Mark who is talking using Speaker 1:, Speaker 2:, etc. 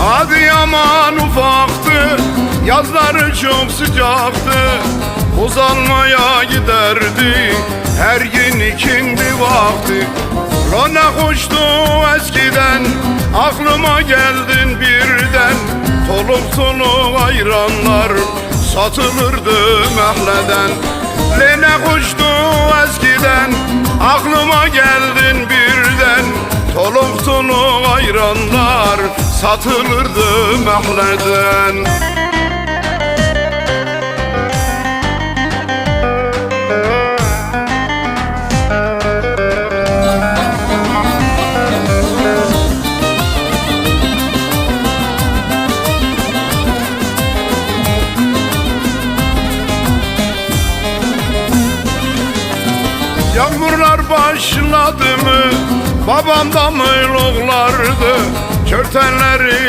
Speaker 1: Adıyaman ufaktı Yazları çok sıcaktı. Uzanmaya giderdi Her gün ikindi vakti Rona hoştu eskiden Aklıma geldin birden. Toluk soluk ayranlar Satılırdı mehleden Lene hoştu eskiden Aklıma geldin birden. Toluk soluk ayranlar Satılırdı mehleden Yağmurlar başladı mı? Babam da Körtenleri